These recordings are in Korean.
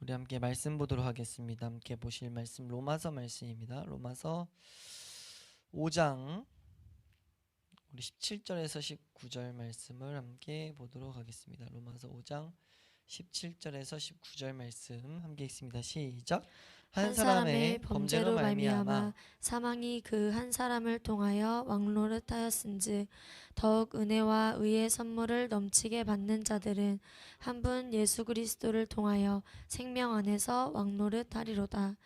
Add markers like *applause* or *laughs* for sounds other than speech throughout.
우리 함께 말씀 보도록 하겠습니다. 함께 보실 말씀 로마서 말씀입니다. 로마서 5장 우리 17절에서 19절 말씀을 함께 보도록 하겠습니다. 로마서 5장 17절에서 19절 말씀 함께 읽습니다. 시작. 한 사람의 범죄로 말미암아 사망이 그 한 사람을 통하여 왕노릇하였은즉 더욱 은혜와 의의 선물을 넘치게 받는 자들은 한 분 예수 그리스도를 통하여 생명 안에서 왕노릇하리로다.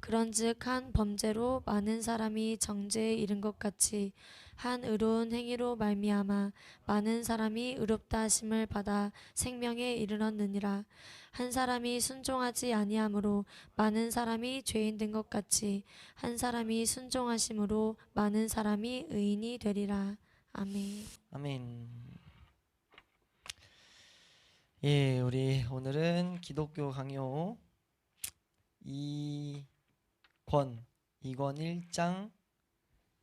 그런즉 한 범죄로 많은 사람이 정죄에 이른 것 같이 한 의로운 행위로 말미암아 많은 사람이 의롭다 하심을 받아 생명에 이르렀느니라 한 사람이 순종하지 아니함으로 많은 사람이 죄인 된 것 같이 한 사람이 순종하심으로 많은 사람이 의인이 되리라. 아멘. 아멘. 예, 우리 오늘은 기독교 강요 2권 2권 1장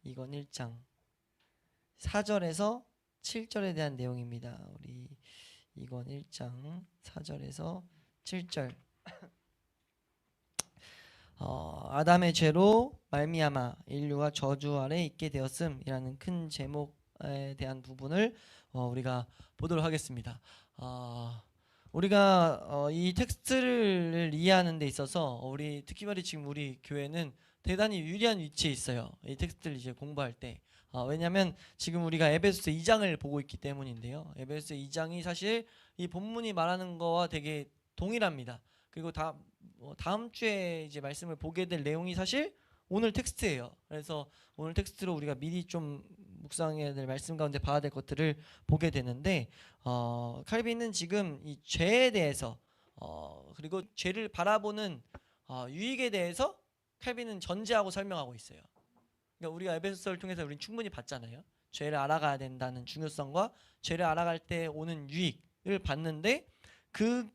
2권 1장 4절에서 7절에 대한 내용입니다. 우리 2권 1장 4절에서 7절 어, 아담의 죄로 말미암아 인류가 저주 아래 있게 되었음이라는 큰 제목에 대한 부분을 어, 우리가 보도록 하겠습니다. 어, 우리가 어, 이 텍스트를 이해하는 데 있어서 우리 특히 말이 지금 우리 교회는 대단히 유리한 위치에 있어요. 이 텍스트를 이제 공부할 때. 어, 왜냐하면 지금 우리가 에베소서 2장을 보고 있기 때문인데요. 에베소서 2장이 사실 이 본문이 말하는 거와 되게 동일합니다. 그리고 다, 뭐 다음 주에 이제 말씀을 보게 될 내용이 사실 오늘 텍스트예요. 그래서 오늘 텍스트로 우리가 미리 좀 묵상해야 될 말씀 가운데 봐야 될 것들을 보게 되는데 어, 칼빈은 지금 이 죄에 대해서 어, 그리고 죄를 바라보는 어, 유익에 대해서 칼빈은 전제하고 설명하고 있어요. 그러니까 우리가 에베소서를 통해서 우리는 충분히 봤잖아요. 죄를 알아가야 된다는 중요성과 죄를 알아갈 때 오는 유익을 봤는데 그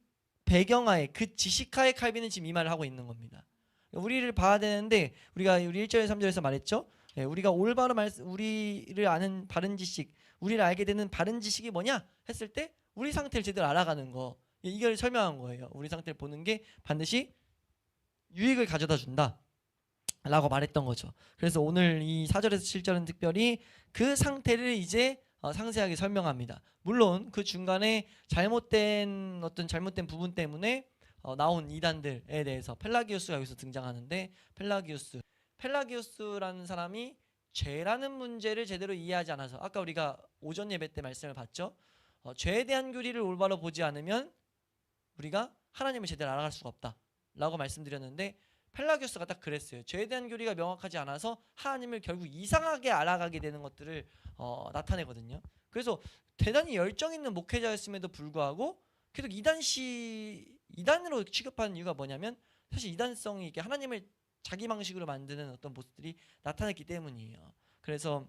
배경하에 그 지식하에 칼빈은 지금 이 말을 하고 있는 겁니다. 우리를 봐야 되는데 우리가 우리 1절 3절에서 말했죠. 예, 우리가 올바로 말 우리를 아는 바른 지식, 우리를 알게 되는 바른 지식이 뭐냐 했을 때 우리 상태를 제대로 알아가는 거 예, 이걸 설명한 거예요. 우리 상태를 보는 게 반드시 유익을 가져다 준다. 라고 말했던 거죠. 그래서 오늘 이 4절에서 7절은 특별히 그 상태를 이제 어, 상세하게 설명합니다. 물론 그 중간에 잘못된 어떤 잘못된 부분 때문에 어, 나온 이단들에 대해서 펠라기우스가 여기서 등장하는데 펠라기우스 펠라기우스라는 사람이 죄라는 문제를 제대로 이해하지 않아서 아까 우리가 오전 예배 때 말씀을 봤죠. 어, 죄에 대한 교리를 올바로 보지 않으면 우리가 하나님을 제대로 알아갈 수가 없다라고 말씀드렸는데 펠라기우스가 딱 그랬어요. 죄에 대한 교리가 명확하지 않아서 하나님을 결국 이상하게 알아가게 되는 것들을 어, 나타내거든요. 그래서 대단히 열정 있는 목회자였음에도 불구하고 계속 이단시 이단으로 취급하는 이유가 뭐냐면 사실 이단성이 이게 하나님을 자기 방식으로 만드는 어떤 모습들이 나타났기 때문이에요. 그래서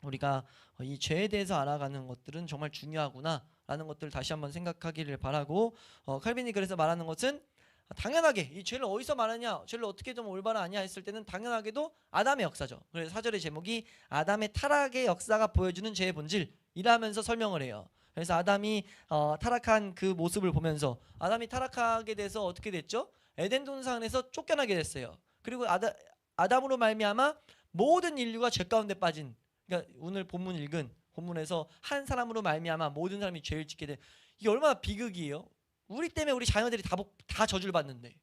우리가 어, 이 죄에 대해서 알아가는 것들은 정말 중요하구나라는 것들을 다시 한번 생각하기를 바라고 어, 칼빈이 그래서 말하는 것은 당연하게 이 죄를 어디서 말하냐 죄를 어떻게 좀 올바로 아냐 했을 때는 당연하게도 아담의 역사죠. 그래서 사절의 제목이 아담의 타락의 역사가 보여주는 죄의 본질이라면서 설명을 해요. 그래서 아담이 어, 타락한 그 모습을 보면서 아담이 타락하게 돼서 어떻게 됐죠? 에덴 동산에서 쫓겨나게 됐어요. 그리고 아다, 아담으로 말미암아 모든 인류가 죄 가운데 빠진. 그러니까 오늘 본문 읽은 본문에서 한 사람으로 말미암아 모든 사람이 죄를 짓게 된. 이게 얼마나 비극이에요? 우리 때문에 우리 자녀들이 다, 복- 다 저주를 받는데.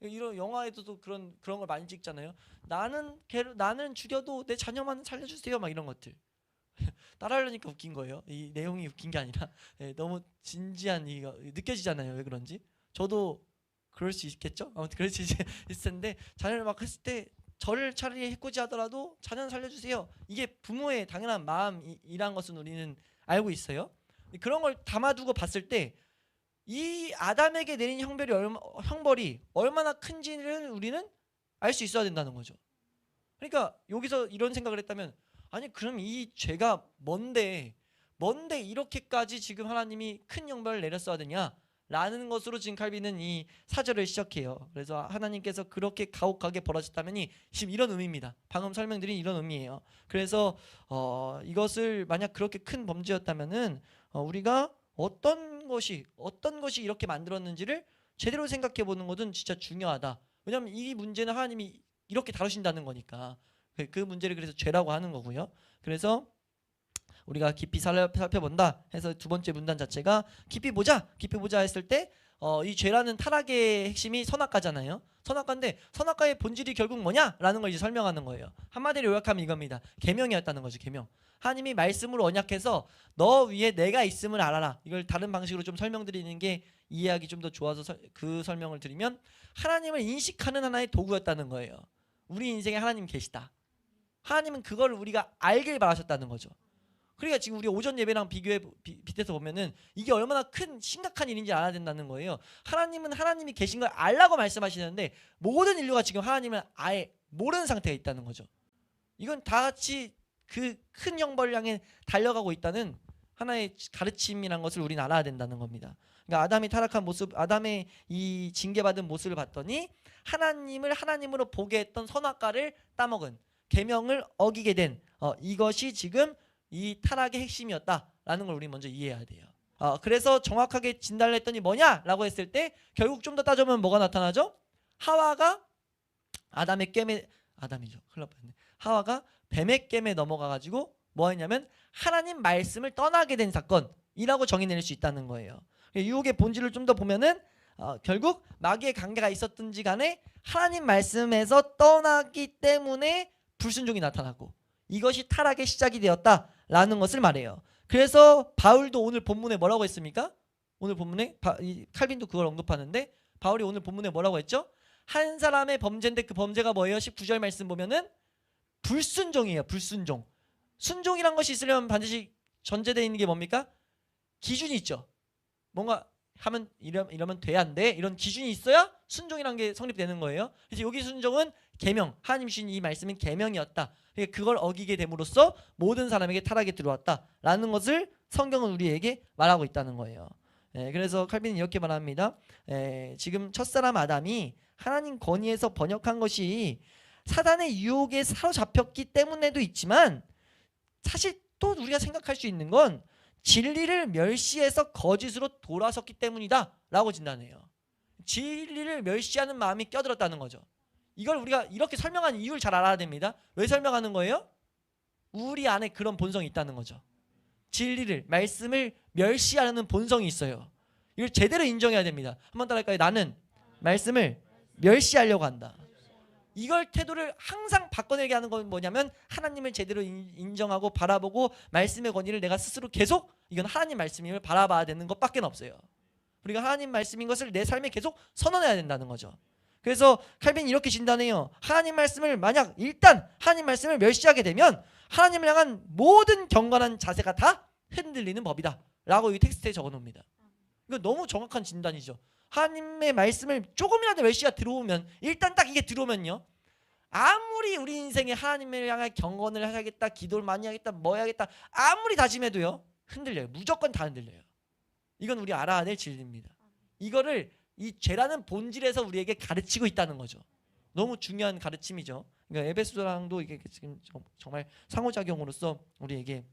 이런 영화에서도 그런 그런 걸 많이 찍잖아요. 나는 걔를 나는 죽여도 내 자녀만 살려주세요. 막 이런 것들. *laughs* 따라하려니까 웃긴 거예요. 이 내용이 웃긴 게 아니라 *laughs* 예, 너무 진지한 이가 느껴지잖아요. 왜 그런지. 저도 그럴 수 있겠죠. 아무튼 그럴 수 있- *laughs* 있을 텐데 자녀를 막 했을 때 저를 차라리 해코지하더라도 자녀는 살려주세요. 이게 부모의 당연한 마음이란 것은 우리는 알고 있어요. 그런 걸 담아두고 봤을 때 이 아담에게 내린 형벌이 얼마, 형벌이 얼마나 큰지를 우리는 알 수 있어야 된다는 거죠. 그러니까 여기서 이런 생각을 했다면 아니 그럼 이 죄가 뭔데 뭔데 이렇게까지 지금 하나님이 큰 형벌을 내렸어야 되냐? 라는 것으로 지금 칼빈은 이 사절을 시작해요. 그래서 하나님께서 그렇게 가혹하게 벌어졌다면이 지금 이런 의미입니다. 방금 설명드린 이런 의미예요. 그래서 어, 이것을 만약 그렇게 큰 범죄였다면은 어, 우리가 어떤 것이 어떤 것이 이렇게 만들었는지를 제대로 생각해 보는 것은 진짜 중요하다. 왜냐하면 이 문제는 하나님이 이렇게 다루신다는 거니까 그- 그 문제를 그래서 죄라고 하는 거고요. 그래서 우리가 깊이 살- 살펴본다 해서 두 번째 문단 자체가 깊이 보자, 깊이 보자 했을 때 어, 이 죄라는 타락의 핵심이 선악과잖아요. 선악과인데 선악과의 본질이 결국 뭐냐라는 걸 이제 설명하는 거예요. 한마디로 요약하면 이겁니다. 계명이었다는 거죠. 계명. 하나님이 말씀으로 언약해서 너 위에 내가 있음을 알아라. 이걸 다른 방식으로 좀 설명드리는 게 이해하기 좀 더 좋아서 설- 그 설명을 드리면 하나님을 인식하는 하나의 도구였다는 거예요. 우리 인생에 하나님 계시다. 하나님은 그걸 우리가 알길 바라셨다는 거죠. 그러니까 지금 우리 오전 예배랑 비교해 비, 빗대서 보면은 이게 얼마나 큰 심각한 일인지 알아야 된다는 거예요. 하나님은 하나님이 계신 걸 알라고 말씀하시는데 모든 인류가 지금 하나님을 아예 모르는 상태에 있다는 거죠. 이건 다 같이 그 큰 형벌을 향해 달려가고 있다는 하나의 가르침이란 것을 우리는 알아야 된다는 겁니다. 그러니까 아담이 타락한 모습, 아담의 이 징계받은 모습을 봤더니 하나님을 하나님으로 보게 했던 선악과를 따먹은 계명을 어기게 된 어, 이것이 지금 이 타락의 핵심이었다라는 걸 우리 먼저 이해해야 돼요. 어, 그래서 정확하게 진단을 했더니 뭐냐라고 했을 때 결국 좀 더 따져보면 뭐가 나타나죠? 하와가 아담의 깸에 아담이죠. 날 뻔했네. 하와가 뱀의 깸에 넘어가 가지고 뭐 했냐면 하나님 말씀을 떠나게 된 사건이라고 정의낼 수 있다는 거예요. 유혹의 본질을 좀 더 보면은 어, 결국 마귀의 관계가 있었든지 간에 하나님 말씀에서 떠나기 때문에 불순종이 나타나고 이것이 타락의 시작이 되었다 라는 것을 말해요. 그래서 바울도 오늘 본문에 뭐라고 했습니까? 오늘 본문에 바, 이 칼빈도 그걸 언급하는데 바울이 오늘 본문에 뭐라고 했죠? 한 사람의 범죄인데 그 범죄가 뭐예요? 19절 말씀 보면은 불순종이에요. 불순종. 순종이란 것이 있으려면 반드시 전제되어 있는 게 뭡니까? 기준이 있죠. 뭔가 하면 이러, 이러면 돼야 안 돼. 이런 기준이 있어야 순종이란 게 성립되는 거예요. 그래서 여기 순종은 계명. 하나님 주신 이 말씀은 계명이었다. 그러니까 그걸 어기게 됨으로써 모든 사람에게 타락이 들어왔다라는 것을 성경은 우리에게 말하고 있다는 거예요. 예, 그래서 칼빈은 이렇게 말합니다. 예, 지금 첫사람 아담이 하나님 권위에서 번역한 것이 사단의 유혹에 사로잡혔기 때문에도 있지만 사실 또 우리가 생각할 수 있는 건 진리를 멸시해서 거짓으로 돌아섰기 때문이다라고 진단해요. 진리를 멸시하는 마음이 껴들었다는 거죠. 이걸 우리가 이렇게 설명하는 이유를 잘 알아야 됩니다. 왜 설명하는 거예요? 우리 안에 그런 본성이 있다는 거죠. 진리를 말씀을 멸시하는 본성이 있어요. 이걸 제대로 인정해야 됩니다. 한번 따라할까요? 나는 말씀을 멸시하려고 한다. 이걸 태도를 항상 바꿔내게 하는 건 뭐냐면 하나님을 제대로 인- 인정하고 바라보고 말씀의 권위를 내가 스스로 계속 이건 하나님 말씀임을 바라봐야 되는 것밖에 없어요. 우리가 하나님 말씀인 것을 내 삶에 계속 선언해야 된다는 거죠. 그래서 칼빈이 이렇게 진단해요. 하나님 말씀을 만약 일단 하나님 말씀을 멸시하게 되면 하나님을 향한 모든 경건한 자세가 다 흔들리는 법이다 라고 이 텍스트에 적어 놓습니다. 이거 너무 정확한 진단이죠. 하나님의 말씀을 조금이라도 멸시가 들어오면 일단 딱 이게 들어오면요. 아무리 우리 인생에 하나님을 향해 경건을 하겠다, 기도를 많이 하겠다, 뭐 해야겠다 아무리 다짐해도요 흔들려요. 무조건 다 흔들려요. 이건 우리 알아야 될 진리입니다. 이거를 이 죄라는 본질에서 우리에게 가르치고 있다는 거죠. 너무 중요한 가르침이죠. 그러니까 에베소랑도 이게 지금 정- 정말 상호작용으로서 우리에게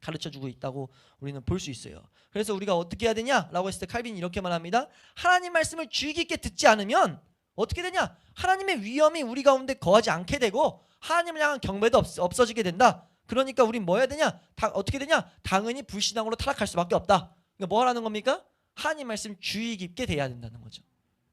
가르쳐 주고 있다고 우리는 볼 수 있어요. 그래서 우리가 어떻게 해야 되냐라고 했을 때 칼빈이 이렇게 말합니다. 하나님 말씀을 주의 깊게 듣지 않으면 어떻게 되냐? 하나님의 위엄이 우리 가운데 거하지 않게 되고 하나님을 향한 경배도 없, 없어지게 된다. 그러니까 우린 뭐 해야 되냐? 다 어떻게 되냐? 당연히 불신앙으로 타락할 수밖에 없다. 그러니까 뭐 하라는 겁니까? 하나님 말씀 주의 깊게 대해야 된다는 거죠.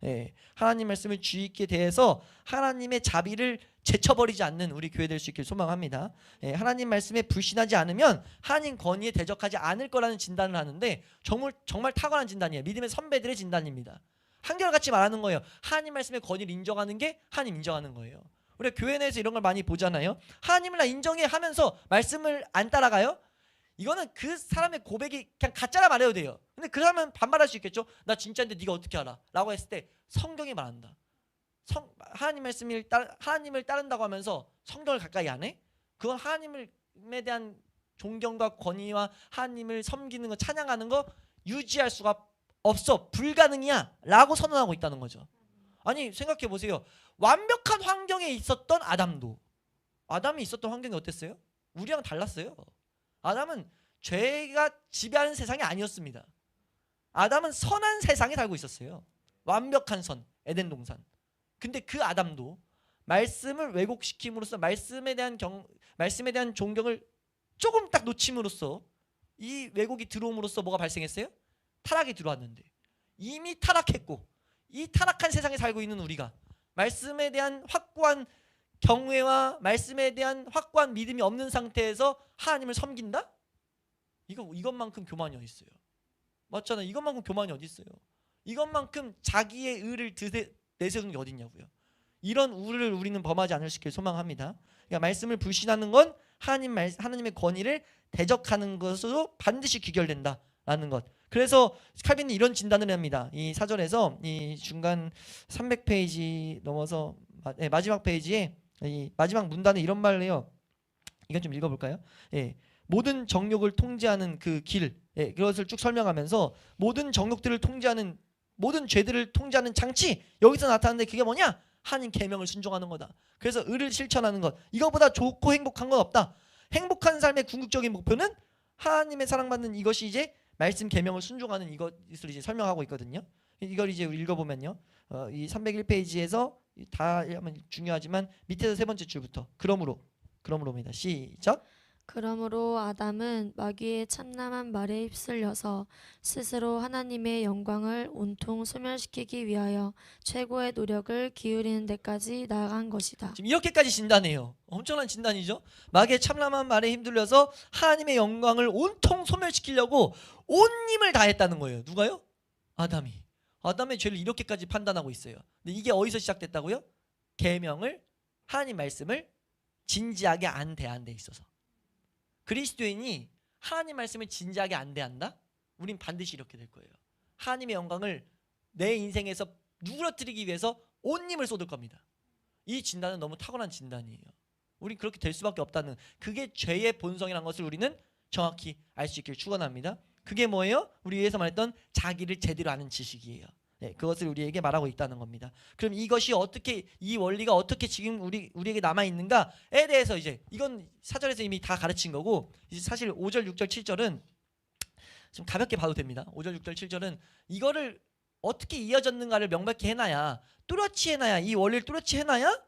예, 하나님 말씀을 주의 깊게 대해서 하나님의 자비를 제쳐버리지 않는 우리 교회 될 수 있길 소망합니다. 예, 하나님 말씀에 불신하지 않으면 하나님 권위에 대적하지 않을 거라는 진단을 하는데 정말 정말 탁월한 진단이에요. 믿음의 선배들의 진단입니다. 한결같이 말하는 거예요. 하나님 말씀의 권위를 인정하는 게 하나님 인정하는 거예요. 우리가 교회 내에서 이런 걸 많이 보잖아요. 하나님을 나 인정해 하면서 말씀을 안 따라가요? 이거는 그 사람의 고백이 그냥 가짜라 말해도 돼요. 근데 그 사람은 반발할 수 있겠죠. 나 진짜인데 네가 어떻게 알아? 라고 했을 때 성경이 말한다. 성, 하나님 말씀을 따, 하나님을 따른다고 하면서 성경을 가까이 안 해? 그건 하나님에 대한 존경과 권위와 하나님을 섬기는 거 찬양하는 거 유지할 수가 없어 불가능이야 라고 선언하고 있다는 거죠. 아니 생각해 보세요. 완벽한 환경에 있었던 아담도 아담이 있었던 환경이 어땠어요? 우리랑 달랐어요. 아담은 죄가 지배하는 세상이 아니었습니다. 아담은 선한 세상에 살고 있었어요. 완벽한 선 에덴 동산. 근데 그 아담도 말씀을 왜곡시킴으로써 말씀에 대한 경 말씀에 대한 존경을 조금 딱 놓침으로써 이 왜곡이 들어옴으로써 뭐가 발생했어요? 타락이 들어왔는데 이미 타락했고 이 타락한 세상에 살고 있는 우리가 말씀에 대한 확고한 경외와 말씀에 대한 확고한 믿음이 없는 상태에서 하나님을 섬긴다? 이거 이것만큼 교만이 어디 있어요? 맞잖아. 이것만큼 교만이 어디 있어요? 이것만큼 자기의 의를 드세, 내세우는 게 어딨냐고요. 이런 우를 우리는 범하지 않을 수 있길 소망합니다. 그러니까 말씀을 불신하는 건 하나님 말 하나님의 권위를 대적하는 것으로 반드시 귀결된다라는 것. 그래서 칼빈이 이런 진단을 합니다. 이 사절에서 이 중간 300페이지 넘어서 마, 네, 마지막 페이지에 이 마지막 문단에 이런 말을 해요. 이건 좀 읽어볼까요? 예, 모든 정욕을 통제하는 그 길, 예, 그것을 쭉 설명하면서 모든 정욕들을 통제하는 모든 죄들을 통제하는 장치 여기서 나타나는데 그게 뭐냐? 하나님 계명을 순종하는 거다. 그래서 의를 실천하는 것. 이거보다 좋고 행복한 건 없다. 행복한 삶의 궁극적인 목표는 하나님의 사랑받는 이것이 이제 말씀 계명을 순종하는 이것을 이제 설명하고 있거든요. 이걸 이제 읽어보면요. 어, 이 301페이지에서 다 하면 중요하지만 밑에서 세 번째 줄부터 그러므로 그러므로입니다. 시작. 그러므로 아담은 마귀의 참남한 말에 휩쓸려서 스스로 하나님의 영광을 온통 소멸시키기 위하여 최고의 노력을 기울이는 데까지 나아간 것이다. 지금 이렇게까지 진단해요. 엄청난 진단이죠. 마귀의 참람한 말에 힘들려서 하나님의 영광을 온통 소멸시키려고 온 힘을 다했다는 거예요. 누가요? 아담이. 아담의 죄를 이렇게까지 판단하고 있어요. 근데 이게 어디서 시작됐다고요? 계명을 하나님 말씀을 진지하게 안 대한 데 있어서. 그리스도인이 하나님 말씀을 진지하게 안 대한다? 우린 반드시 이렇게 될 거예요. 하나님의 영광을 내 인생에서 누그러뜨리기 위해서 온 힘을 쏟을 겁니다. 이 진단은 너무 탁월한 진단이에요. 우린 그렇게 될 수밖에 없다는 그게 죄의 본성이라는 것을 우리는 정확히 알 수 있길 축원합니다. 그게 뭐예요? 우리 위에서 말했던 자기를 제대로 아는 지식이에요. 네, 그것을 우리에게 말하고 있다는 겁니다. 그럼 이것이 어떻게 이 원리가 어떻게 지금 우리 우리에게 남아 있는가에 대해서 이제 이건 사절에서 이미 다 가르친 거고 사실 5절, 6절, 7절은 좀 가볍게 봐도 됩니다. 5절, 6절, 7절은 이거를 어떻게 이어졌는가를 명백히 해놔야 뚜렷이 해놔야 이 원리를 뚜렷이 해놔야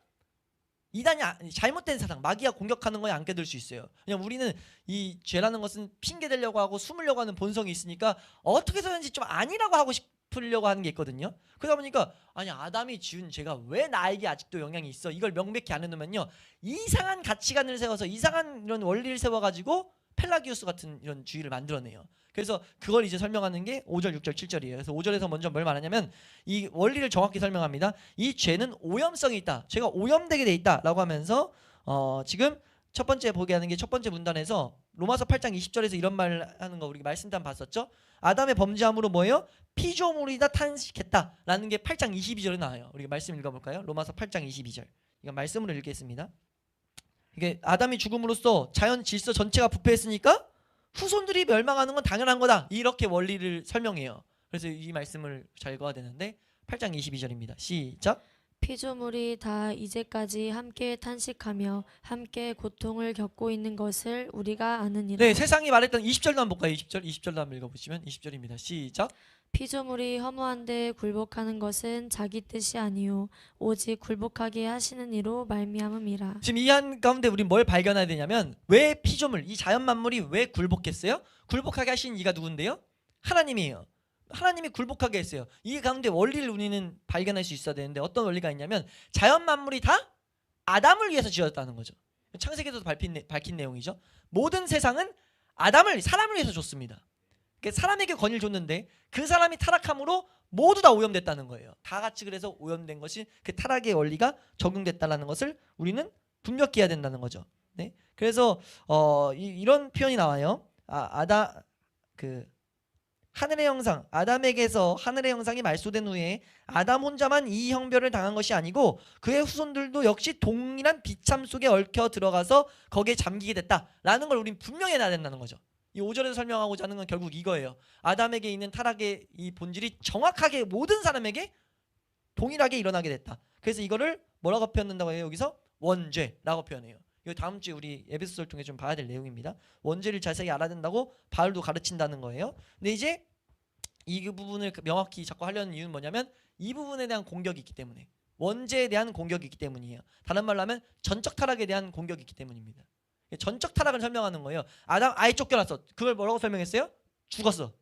이단이 아- 잘못된 사상 마귀가 공격하는 거에 안 깨들 수 있어요. 그냥 우리는 이 죄라는 것은 핑계 대려고 하고 숨으려고 하는 본성이 있으니까 어떻게 해서든지 좀 아니라고 하고 싶으려고 하는 게 있거든요. 그러다 보니까 아니 아담이 지은 죄가 왜 나에게 아직도 영향이 있어? 이걸 명백히 안 해놓으면요 이상한 가치관을 세워서 이상한 이런 원리를 세워가지고 펠라기우스 같은 이런 주의를 만들어내요. 그래서 그걸 이제 설명하는 게 5절, 6절, 7절이에요. 그래서 5절에서 먼저 뭘 말하냐면 이 원리를 정확히 설명합니다. 이 죄는 오염성이 있다. 죄가 오염되게 돼 있다라고 하면서 어, 지금 첫 번째 보게 하는 게 첫 번째 문단에서 로마서 8장 20절에서 이런 말 하는 거 우리 말씀단 봤었죠? 아담의 범죄함으로 뭐예요? 피조물이다 탄식했다라는 게 8장 22절에 나와요. 우리가 말씀 읽어볼까요? 로마서 8장 22절. 이거 말씀으로 읽겠습니다. 이게 아담이 죽음으로써 자연 질서 전체가 부패했으니까 후손들이 멸망하는 건 당연한 거다. 이렇게 원리를 설명해요. 그래서 이 말씀을 잘 읽어야 되는데 8장 22절입니다. 시작. 피조물이 다 이제까지 함께 탄식하며 함께 고통을 겪고 있는 것을 우리가 아느니라. 네, 세상이 말했던 20절도 한번 볼까요? 20절, 20절도 한번 읽어보시면 20절입니다. 시작. 피조물이 허무한 데 굴복하는 것은 자기 뜻이 아니요 오직 굴복하게 하시는 이로 말미암음이라. 지금 이 한 가운데 우리 뭘 발견해야 되냐면 왜 피조물, 이 자연 만물이 왜 굴복했어요? 굴복하게 하신 이가 누군데요? 하나님이에요. 하나님이 굴복하게 했어요. 이 가운데 원리를 우리는 발견할 수 있어야 되는데 어떤 원리가 있냐면 자연 만물이 다 아담을 위해서 지었다는 거죠. 창세기에서도 밝힌, 내- 밝힌 내용이죠. 모든 세상은 아담을 사람을 위해서 줬습니다. 그러니까 사람에게 권위를 줬는데 그 사람이 타락함으로 모두 다 오염됐다는 거예요. 다 같이 그래서 오염된 것이 그 타락의 원리가 적용됐다라는 것을 우리는 분명히 해야 된다는 거죠. 네. 그래서 어 이, 런 표현이 나와요. 아, 아다 그 하늘의 형상 아담에게서 하늘의 형상이 말소된 후에 아담 혼자만 이 형별을 당한 것이 아니고 그의 후손들도 역시 동일한 비참 속에 얽혀 들어가서 거기에 잠기게 됐다라는 걸 우린 분명히 해야 된다는 거죠. 이 5절에서 설명하고자 하는 건 결국 이거예요. 아담에게 있는 타락의 이 본질이 정확하게 모든 사람에게 동일하게 일어나게 됐다. 그래서 이거를 뭐라고 표현한다고 해요? 여기서 원죄라고 표현해요. 이거 다음 주에 우리 에베소서를 통해 좀 봐야 될 내용입니다. 원죄를 자세히 알아야 된다고 바울도 가르친다는 거예요. 근데 이제 이 부분을 명확히 자꾸 하려는 이유는 뭐냐면 이 부분에 대한 공격이 있기 때문에 원죄에 대한 공격이 있기 때문이에요. 다른 말로 하면 전적 타락에 대한 공격이 있기 때문입니다. 전적 타락을 설명하는 거예요. 아담 아예 쫓겨났어. 그걸 뭐라고 설명했어요? 죽었어.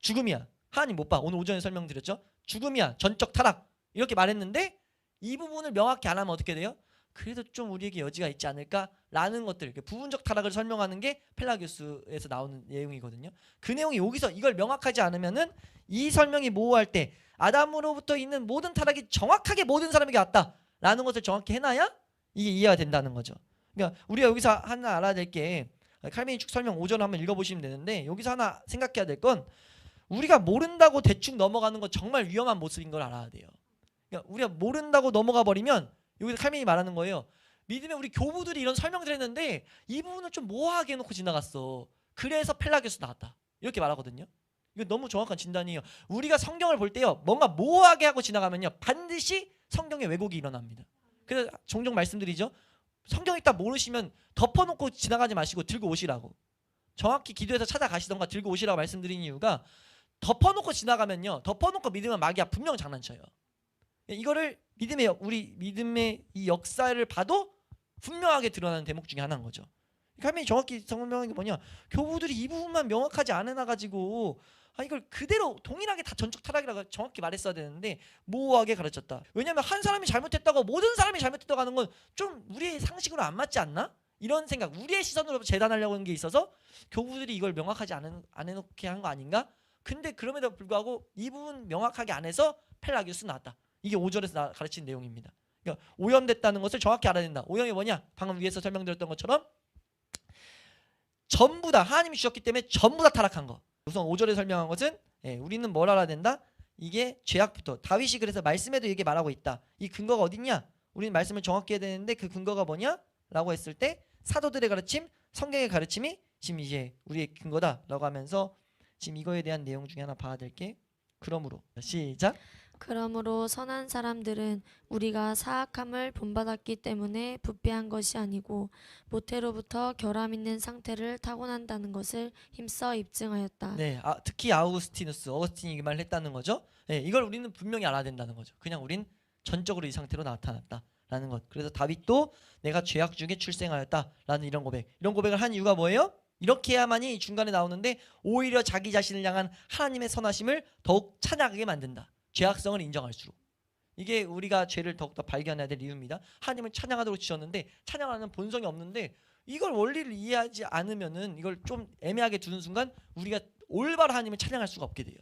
죽음이야. 하나님 못 봐. 오늘 오전에 설명드렸죠. 죽음이야. 전적 타락. 이렇게 말했는데 이 부분을 명확히 안 하면 어떻게 돼요? 그래도 좀 우리에게 여지가 있지 않을까라는 것들, 부분적 타락을 설명하는 게 펠라기우스에서 나오는 내용이거든요. 그 내용이 여기서 이걸 명확하지 않으면은 이 설명이 모호할 때 아담으로부터 있는 모든 타락이 정확하게 모든 사람에게 왔다라는 것을 정확히 해놔야 이게 이해가 된다는 거죠. 그러니까 우리가 여기서 하나 알아야 될 게 칼빈이 축 설명 오전 한번 읽어보시면 되는데 여기서 하나 생각해야 될 건 우리가 모른다고 대충 넘어가는 건 정말 위험한 모습인 걸 알아야 돼요. 그러니까 우리가 모른다고 넘어가 버리면 여기서 칼빈이 말하는 거예요. 믿음의 우리 교부들이 이런 설명들 했는데 이 부분을 좀 모호하게 해놓고 지나갔어. 그래서 펠라기스 나왔다. 이렇게 말하거든요. 이거 너무 정확한 진단이에요. 우리가 성경을 볼 때요. 뭔가 모호하게 하고 지나가면요. 반드시 성경의 왜곡이 일어납니다. 그래서 종종 말씀드리죠. 성경 읽다 모르시면 덮어놓고 지나가지 마시고 들고 오시라고. 정확히 기도해서 찾아가시던가 들고 오시라고 말씀드린 이유가 덮어놓고 지나가면요. 덮어놓고 믿으면 마귀야 분명 장난쳐요. 이거를 믿음의 역- 우리 믿음의 이 역사를 봐도 분명하게 드러나는 대목 중에 하나인 거죠. 그러니까 정확히 성명한 게 뭐냐? 교부들이 이 부분만 명확하지 않아 가지고 아 이걸 그대로 동일하게 다 전적 타락이라고 정확히 말했어야 되는데 모호하게 가르쳤다. 왜냐하면 한 사람이 잘못했다고 모든 사람이 잘못했다고 하는 건 좀 우리의 상식으로 안 맞지 않나? 이런 생각, 우리의 시선으로 재단하려고 하는 게 있어서 교부들이 이걸 명확하지 안, 안 해놓게 한 거 아닌가? 근데 그럼에도 불구하고 이 부분 명확하게 안 해서 펠라기우스 나왔다. 이게 5절에서 나, 가르친 내용입니다. 그러니까 오염됐다는 것을 정확히 알아야 된다. 오염이 뭐냐? 방금 위에서 설명드렸던 것처럼 전부 다 하나님이 주셨기 때문에 전부 다 타락한 거. 우선 5절에 설명한 것은 예, 우리는 뭘 알아야 된다? 이게 죄악부터 다윗이 그래서 말씀에도 이게 말하고 있다. 이 근거가 어딨냐? 우리는 말씀을 정확히 해야 되는데 그 근거가 뭐냐? 라고 했을 때 사도들의 가르침, 성경의 가르침이 지금 이제 우리의 근거다라고 하면서 지금 이거에 대한 내용 중에 하나 봐야 될 게 그러므로 시작 그러므로 선한 사람들은 우리가 사악함을 본받았기 때문에 부패한 것이 아니고 모태로부터 결함 있는 상태를 타고난다는 것을 힘써 입증하였다. 네, 아, 특히 아우구스티누스, 어거스틴이 이 말을 했다는 거죠. 네, 이걸 우리는 분명히 알아야 된다는 거죠. 그냥 우린 전적으로 이 상태로 나타났다라는 것. 그래서 다윗도 내가 죄악 중에 출생하였다라는 이런 고백. 이런 고백을 한 이유가 뭐예요? 이렇게 해야만이 중간에 나오는데 오히려 자기 자신을 향한 하나님의 선하심을 더욱 찬양하게 만든다. 죄악성을 인정할수록. 이게 우리가 죄를 더욱더 발견해야 될 이유입니다. 하나님을 찬양하도록 지었는데 찬양하는 본성이 없는데 이걸 원리를 이해하지 않으면은 이걸 좀 애매하게 두는 순간 우리가 올바로 하나님을 찬양할 수가 없게 돼요.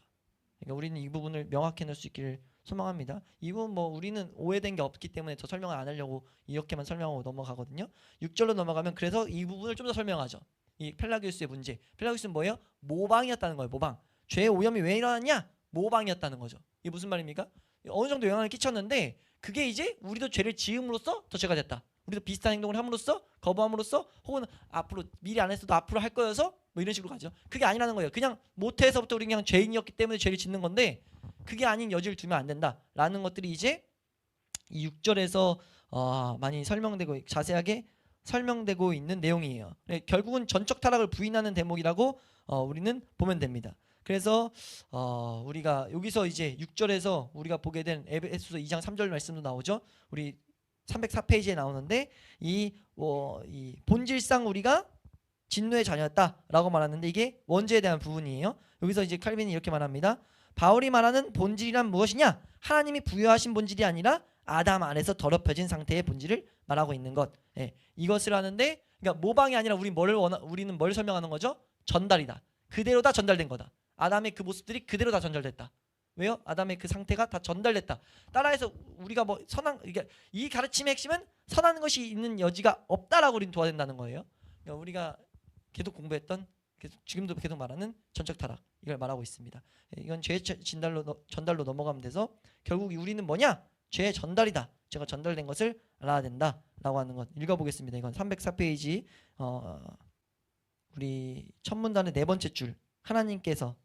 그러니까 우리는 이 부분을 명확히 해낼 수 있기를 소망합니다. 이 부분 뭐 우리는 오해된 게 없기 때문에 더 설명을 안 하려고 이렇게만 설명하고 넘어가거든요. 6절로 넘어가면 그래서 이 부분을 좀 더 설명하죠. 이 펠라기우스의 문제. 펠라기우스는 뭐예요? 모방이었다는 거예요. 모방. 죄의 오염이 왜 일어났냐? 모방이었다는 거죠. 이게 무슨 말입니까? 어느 정도 영향을 끼쳤는데 그게 이제 우리도 죄를 지음으로써 더 죄가 됐다. 우리도 비슷한 행동을 함으로써 거부함으로써 혹은 앞으로 미리 안 했어도 앞으로 할 거여서 뭐 이런 식으로 가죠. 그게 아니라는 거예요. 그냥 모태에서부터 우리 그냥 죄인이었기 때문에 죄를 짓는 건데 그게 아닌 여지를 두면 안 된다라는 것들이 이제 이 6절에서 어, 많이 설명되고 자세하게 설명되고 있는 내용이에요. 네, 결국은 전적 타락을 부인하는 대목이라고 어, 우리는 보면 됩니다. 그래서 어, 우리가 여기서 이제 6절에서 우리가 보게 된 에베소서 2장 3절 말씀도 나오죠. 우리 304페이지에 나오는데 이, 어, 이 본질상 우리가 진노의 자녀였다라고 말하는데 이게 원죄에 대한 부분이에요. 여기서 이제 칼빈이 이렇게 말합니다. 바울이 말하는 본질이란 무엇이냐? 하나님이 부여하신 본질이 아니라 아담 안에서 더럽혀진 상태의 본질을 말하고 있는 것. 예, 이것을 하는데 그러니까 모방이 아니라 우리 뭘 원하, 우리는 뭘 설명하는 거죠? 전달이다. 그대로 다 전달된 거다. 아담의 그 모습들이 그대로 다 전달됐다. 왜요? 아담의 그 상태가 다 전달됐다. 따라해서 우리가 뭐 선한 이게 이 가르침의 핵심은 선한 것이 있는 여지가 없다라고 우리는 도와된다는 거예요. 그러니까 우리가 계속 공부했던 계속 지금도 계속 말하는 전적 타락 이걸 말하고 있습니다. 예, 이건 죄 진달로 너- 전달로 넘어가면 돼서 결국 우리는 뭐냐? 죄의 전달이다. 제가 전달된 것을 알아야 된다라고 하는 것 읽어보겠습니다. 이건 304페이지 어, 우리 첫 문단의 네 번째 줄 하나님께서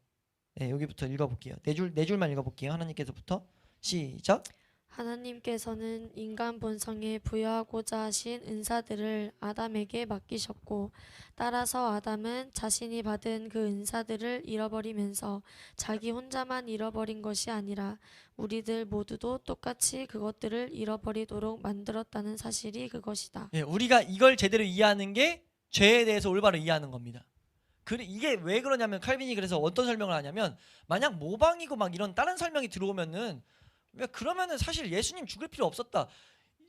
네, 여기부터 읽어볼게요. 네 줄 네 줄만 읽어볼게요. 하나님께서부터 시작. 하나님께서는 인간 본성에 부여하고자 하신 은사들을 아담에게 맡기셨고 따라서 아담은 자신이 받은 그 은사들을 잃어버리면서 자기 혼자만 잃어버린 것이 아니라 우리들 모두도 똑같이 그것들을 잃어버리도록 만들었다는 사실이 그것이다. 예, 우리가 이걸 제대로 이해하는 게 죄에 대해서 올바로 이해하는 겁니다. 그래 이게 왜 그러냐면 칼빈이 그래서 어떤 설명을 하냐면 만약 모방이고 막 이런 다른 설명이 들어오면은 왜 그러면은 사실 예수님 죽을 필요 없었다.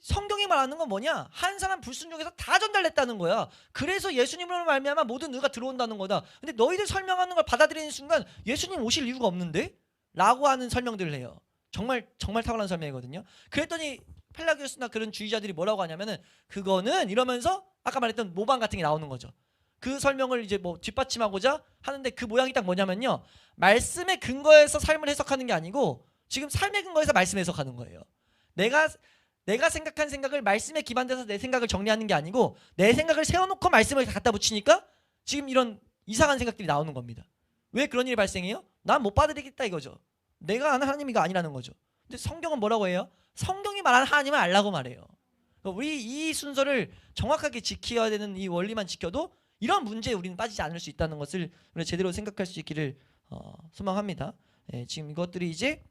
성경이 말하는 건 뭐냐? 한 사람 불순종해서 다 전달됐다는 거야. 그래서 예수님으로 말미암아 모든 의가 들어온다는 거다. 근데 너희들 설명하는 걸 받아들이는 순간 예수님 오실 이유가 없는데? 라고 하는 설명들을 해요. 정말 정말 탁월한 설명이거든요. 그랬더니 펠라기우스나 그런 주의자들이 뭐라고 하냐면은 그거는 이러면서 아까 말했던 모방 같은 게 나오는 거죠. 그 설명을 이제 뭐 뒷받침하고자 하는데 그 모양이 딱 뭐냐면요. 말씀의 근거에서 삶을 해석하는 게 아니고 지금 삶의 근거에서 말씀 해석하는 거예요. 내가 내가 생각한 생각을 말씀에 기반돼서 내 생각을 정리하는 게 아니고 내 생각을 세워놓고 말씀을 갖다 붙이니까 지금 이런 이상한 생각들이 나오는 겁니다. 왜 그런 일이 발생해요? 난 못 받아들이겠다 이거죠. 내가 아는 하나님이가 아니라는 거죠. 근데 성경은 뭐라고 해요? 성경이 말하는 하나님을 알라고 말해요. 우리 이 순서를 정확하게 지켜야 되는 이 원리만 지켜도 이런 문제에 우리는 빠지지 않을 수 있다는 것을 제대로 생각할 수 있기를 어, 소망합니다. 예, 지금 이것들이 이제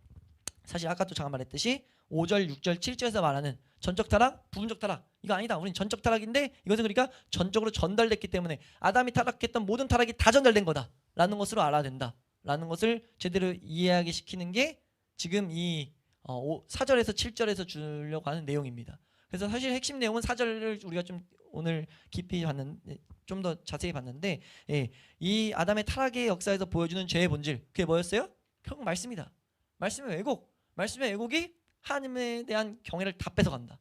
사실 아까 또 잠깐 말했듯이 5절, 6절, 7절에서 말하는 전적 타락, 부분적 타락 이거 아니다. 우린 전적 타락인데 이것은 그러니까 전적으로 전달됐기 때문에 아담이 타락했던 모든 타락이 다 전달된 거다라는 것으로 알아야 된다라는 것을 제대로 이해하게 시키는 게 지금 이 어, 오- 4절에서 7절에서 주려고 하는 내용입니다. 그래서 사실 핵심 내용은 4절을 우리가 좀 오늘 깊이 봤는데 좀더 자세히 봤는데 예, 이 아담의 타락의 역사에서 보여주는 죄의 본질 그게 뭐였어요? 결국 말씀이다. 말씀의 왜곡. 말씀의 왜곡이 하나님에 대한 경외를 다 뺏어간다.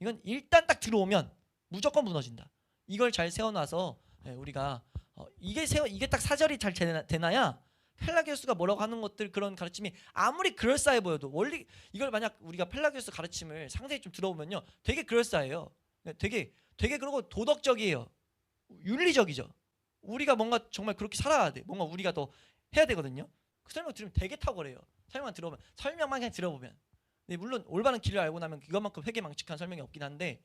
이건 일단 딱 들어오면 무조건 무너진다. 이걸 잘 세워놔서 예, 우리가 어, 이게 세워 이게 딱 사절이 잘 되나, 되나야 펠라기우스가 뭐라고 하는 것들 그런 가르침이 아무리 그럴싸해 보여도 원리 이걸 만약 우리가 펠라기우스 가르침을 상세히 좀 들어보면요 되게 그럴싸해요. 네, 되게 되게 그리고 도덕적이에요. 윤리적이죠. 우리가 뭔가 정말 그렇게 살아야 돼. 뭔가 우리가 더 해야 되거든요. 그 설명 들으면 되게 탁월해요. 설명 들어보면 설명만 그냥 들어보면. 근데 물론 올바른 길을 알고 나면 그것만큼 회개망측한 설명이 없긴 한데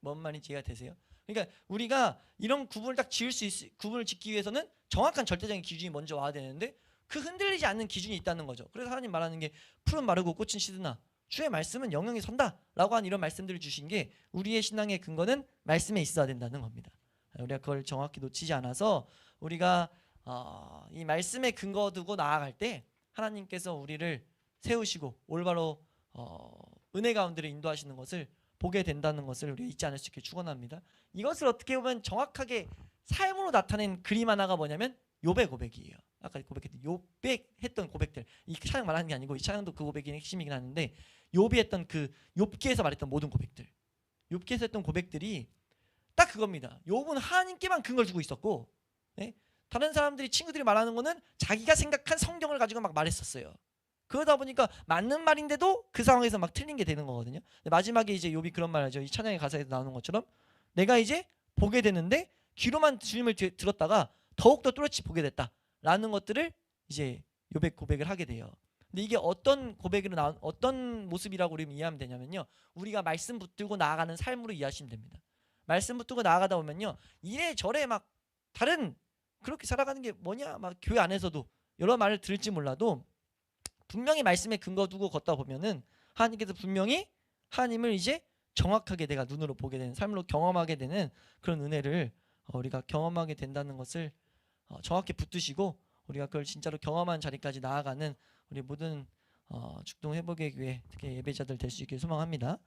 뭔 말인지 이해가 되세요? 그러니까 우리가 이런 구분을 딱 지을 수 있, 구분을 짓기 위해서는 정확한 절대적인 기준이 먼저 와야 되는데 그 흔들리지 않는 기준이 있다는 거죠. 그래서 하나님 말하는 게 풀은 마르고 꽃은 시드나 주의 말씀은 영영이 선다라고 하는 이런 말씀들을 주신 게 우리의 신앙의 근거는 말씀에 있어야 된다는 겁니다. 우리가 그걸 정확히 놓치지 않아서 우리가 어, 이 말씀에 근거 두고 나아갈 때 하나님께서 우리를 세우시고 올바로 어, 은혜 가운데를 인도하시는 것을 보게 된다는 것을 우리가 잊지 않을 수 있게 축원합니다. 이것을 어떻게 보면 정확하게 삶으로 나타낸 그림 하나가 뭐냐면 요배 고백이에요. 아까 고백했던 요백 했던 고백들 이 찬양 말하는 게 아니고 이 찬양도 그 고백이 핵심이긴 하는데 욥이 했던 그 욥기에서 말했던 모든 고백들 욥기에서 했던 고백들이 딱 그겁니다. 욥은 하나님께만 근거를 두고 있었고 예? 다른 사람들이 친구들이 말하는 거는 자기가 생각한 성경을 가지고 막 말했었어요. 그러다 보니까 맞는 말인데도 그 상황에서 막 틀린 게 되는 거거든요. 마지막에 이제 욥이 그런 말 하죠. 이 찬양의 가사에서 나오는 것처럼 내가 이제 보게 되는데 귀로만 주님을 드- 들었다가 더욱 더 뚜렷이 보게 됐다라는 것들을 이제 욥의 고백을 하게 돼요. 근데 이게 어떤 고백으로 나 어떤 모습이라고 우리는 이해하면 되냐면요. 우리가 말씀 붙들고 나아가는 삶으로 이해하시면 됩니다. 말씀 붙들고 나아가다 보면요. 이래 저래 막 다른 그렇게 살아가는 게 뭐냐 막 교회 안에서도 여러 말을 들을지 몰라도 분명히 말씀에 근거 두고 걷다 보면은 하나님께서 분명히 하나님을 이제 정확하게 내가 눈으로 보게 되는 삶으로 경험하게 되는 그런 은혜를 어, 우리가 경험하게 된다는 것을 어, 정확히 붙드시고 우리가 그걸 진짜로 경험한 자리까지 나아가는 우리 모든 어, 축동 회복의 교회 특히 예배자들 될 수 있길 소망합니다.